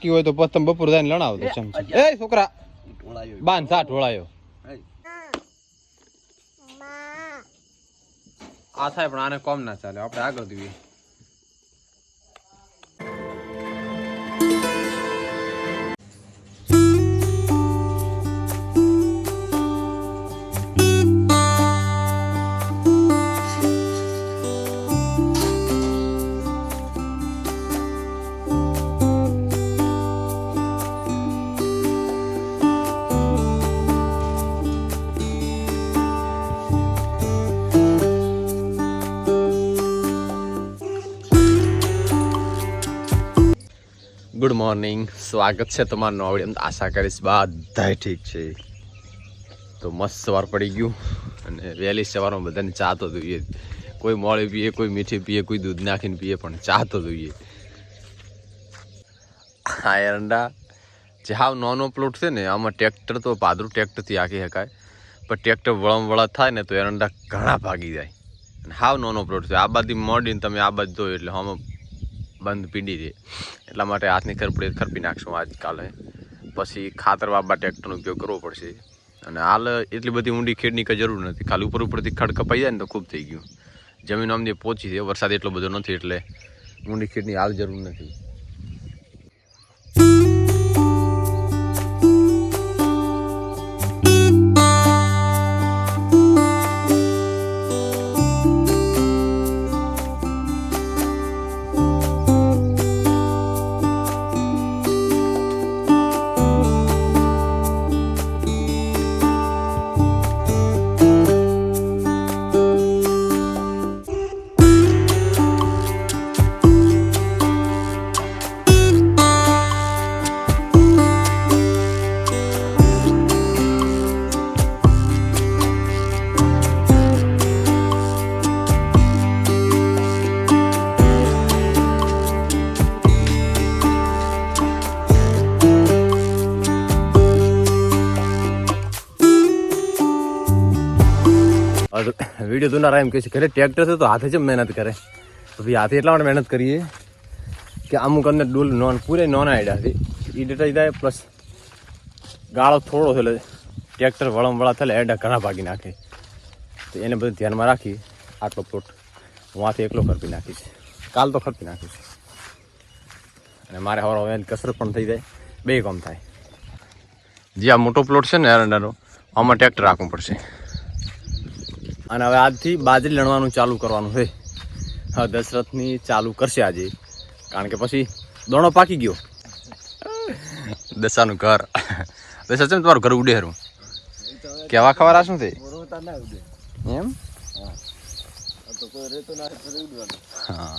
બાકી હોય તો પતંગ બપોર જાય લણાવો તો ચમચી એ છોકરા બાંધ સા ઢોળાયો. આ થાય પણ આને કોમ ના ચાલે આપણે આગળ દઈએ મોર્નિંગ. સ્વાગત છે તમારું આવડે આશા કરીશ બધાય ઠીક છે. તો મસ્ત સવાર પડી ગયું અને વહેલી સવારમાં બધાને ચા તો જોઈએ. કોઈ મોળી પીએ, કોઈ મીઠી પીએ, કોઈ દૂધ નાખીને પીએ, પણ ચા તો જોઈએ. આ એરંડા જે હાવ નાનો પ્લોટ છે ને, આમાં ટ્રેક્ટર તો પાદરું ટ્રેક્ટરથી આખી શકાય. પણ ટ્રેક્ટર વળમ વળા થાય ને તો એરંડા ઘણા ભાગી જાય. અને હાવ નાનો પ્લોટ છે. આ બાજુ મોડીને તમે આ બાજુ જોયો એટલે આમાં બંધ પીડી દે એટલા માટે હાથની ખરપડી ખરપી નાખશું આજકાલે. પછી ખાતર વાબા ટ્રેક્ટરનો ઉપયોગ કરવો પડશે. અને હાલ એટલી બધી ઊંડી ખેડની કંઈ જરૂર નથી. ખાલી ઉપર ઉપરથી ખડ કપાઈ જાય ને તો ખૂબ થઈ ગયું. જમીન અમને પહોંચી છે. વરસાદ એટલો બધો નથી એટલે ઊંડી ખેડની હાલ જરૂર નથી. વીડિયો તુનારા એમ કહે છે, ઘરે ટ્રેક્ટર છે તો હાથે જ મહેનત કરે? તો ભાઈ, હાથે એટલા માટે મહેનત કરીએ કે અમુક અંદર ડોલ નોન, પૂરે નોન આઈડાથી એ ડેટા જાય પ્લસ ગાળો થોડો એટલે ટ્રેક્ટર વળમ વળા થયેલા, એડા ઘણા ભાગી નાખે. તો એને બધું ધ્યાનમાં રાખી આટલો પ્લોટ હું આથી એકલો ખરપી નાખીશ કાલ તો ખરપી નાખીશ અને મારે હવે હવે કસરત પણ થઈ જાય. બે કામ થાય. જે આ મોટો પ્લોટ છે ને એરંડાનો આમાં ટ્રેક્ટર રાખવું પડશે. અને હવે આજથી બાજરી લણવાનું ચાલુ કરવાનું છે. હા દશરથની ચાલુ કરશે આજે. કારણ કે પછી દોણો પાકી ગયો. દશાનું ઘર. દશા છે ને તમારું ઘર ઉડે હરું? કેવા ખબર આ શું છે એમ? હા.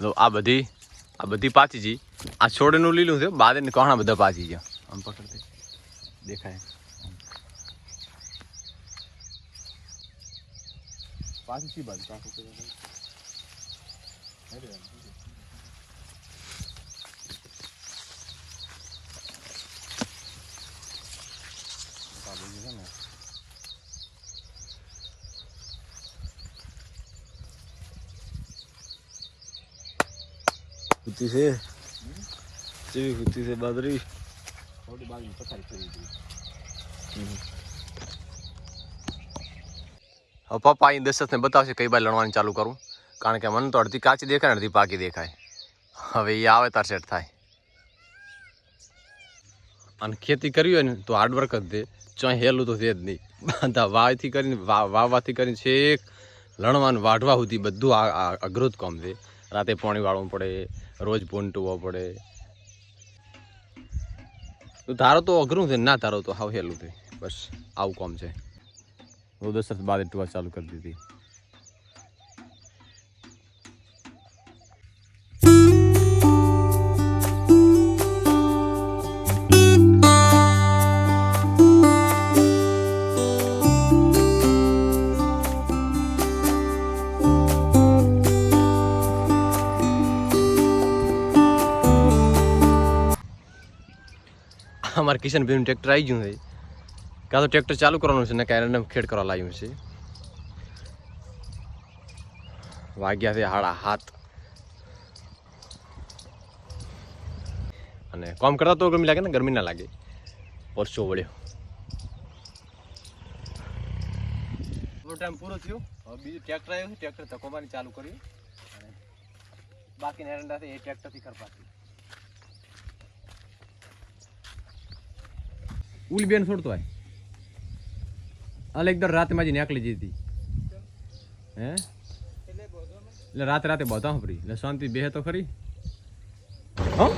તો આ બધી આ બધી પાછી જી આ છોડનું લીલું છે બાદ એને ઘણા બધા પાછી ગયા આમ પકડતે. દેખાય. પાછી સી બાજુ કાંકુ કરે છે? આ છે. ને કુતી છે બાદરી થોડી બાજુ પથારી કરી દીધી. પપ્પા અહીં દશરથને બતાવશે કઈ બાર લણવાની ચાલુ કરું. કારણ કે મને તો અડધી કાચી દેખાય ને અડધી પાકી દેખાય. હવે એ આવે તાર સેટ થાય. અને ખેતી કરવી હોય ને તો હાર્ડવર્ક જ દે. ચાં હેલું તો છે જ નહીં. બધા વાવથી કરીને વા- વાવવાથી કરીને છેક લણવાનું વાઢવા સુધી બધું અઘરું જ કામ છે. રાતે પાણી વાળવું પડે, રોજ ભૂંટવો પડે. તો ધારો તો અઘરું છે, ના ધારો તો હાવ હેલું છે. બસ આવું કામ છે. હું દસ બાદ ટૂવા ચાલુ કરી દીધી. અમારે કિશનભાઈનું ટ્રેક્ટર આવી ગયું છે. કાં તો ટ્રેક્ટર ચાલુ કરવાનું છે ને કાંઈ એને ખેડ કરવા લાવ્યું છે. વાગ્યા છે હાડા હાથ અને કામ કરતા તો ગરમી લાગે ને, ગરમી ના લાગે. પરસો વળ્યો. ટાઈમ પૂરો થયો. હવે બીજું ટ્રેક્ટર આવ્યું ટ્રેક્ટર તકોમાની ચાલુ કર્યું. અને બાકીના એરંડા એ ટ્રેક્ટરથી ખરપાતી ઉલ બેન છોડતો આય. અલ એકદમ રાતે માજી નીકળી જતી હે? એટલે રાતે રાતે બધા સાંભળી એટલે શાંતિ બેહે તો ખરી. હં?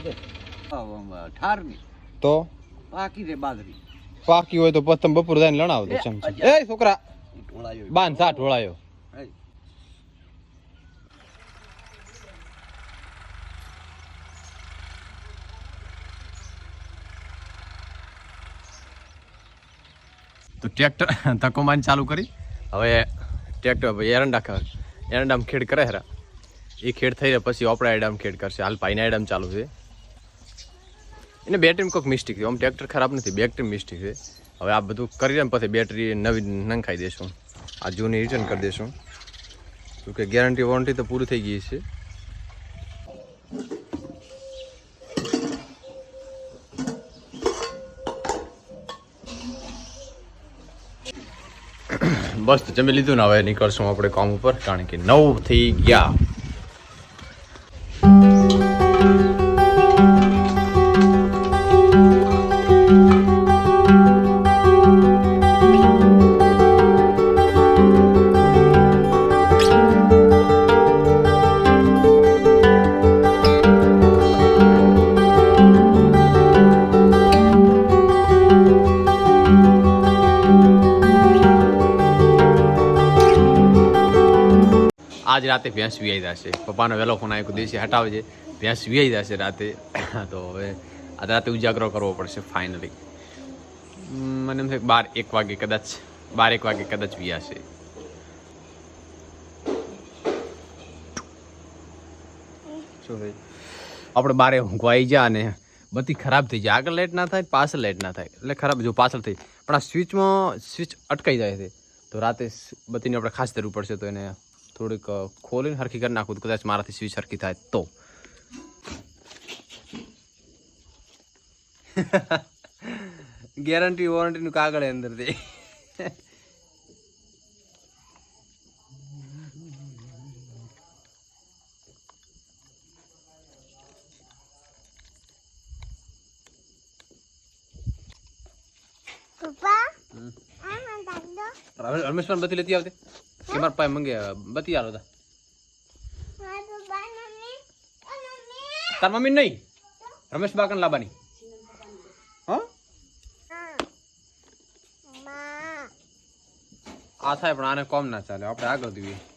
ઠારની. તો? પાકી રે બાજરી. પાકી હોય તો પતમ બપોર જાય લણાવ દે ચમચી. એ છોકરા ઢોળાયો બાંધ સા ઢોળાયો. તો ટ્રેક્ટર ધક્કો માન ચાલુ કરી. હવે ટ્રેક્ટર એરંડા ખ એરંડામાં ખેડ કરે હરા. એ ખેડ થઈ રહ્યા પછી ઓપડા આઈડામ ખેડ કરશે. હાલ પાઈના આઈડામ ચાલુ છે. એને બેટરીમાં કોઈક મિસ્ટેક છે આમ ટ્રેક્ટર ખરાબ નથી બેટરી મિસ્ટેક છે. હવે આ બધું કરી ને પછી બેટરી નવી નંખાઈ દેશું આ જૂની રિટર્ન કરી દેશું શું કે ગેરંટી વોરંટી તો પૂરી થઈ ગઈ છે. બસ તો જમી લીધું ને હવે નીકળશું આપણે કામ ઉપર, કારણ કે નવ થઈ ગયા. આજ રાતે ભેંસ વિયાઈ જશે. પપ્પાનો વહેલો ફોન આવ્યો દેશી હટાવજે ભેંસ વિયાઈ જશે રાતે. તો હવે આજ રાતે ઉજાગરો કરવો પડશે ફાઇનલી મને એમ થાય બાર એક વાગે કદાચ, બાર એક વાગે કદાચ વિયાશે. આપણે બારે ઊંઘવાઈ જા અને બધી ખરાબ થઈ જાય. આગળ લાઈટ ના થાય, પાછળ લેટ ના થાય. એટલે ખરાબ જો પાછળ થઈ. પણ આ સ્વિચમાં સ્વિચ અટકાઈ જાય છે. તો રાતે સ- આપણે ખાસ જરૂર પડશે તો એને થોડીક ખોલીને હરખી કરી નાખું તો કદાચ મારાથી સ્વિચ હરખી થાય તો. ગેરંટી વોરંટી નું કાગળ અંદરથી. રમેશ પણ બધી. લેતી આવતી? કે મારા પાસે મંગે બતી આલો તા તાર મમ્મી નહીં રમેશ બાકન લાબાની હા આ થાય પણ આને કોમ ના ચાલે આપણે આગળ દીધી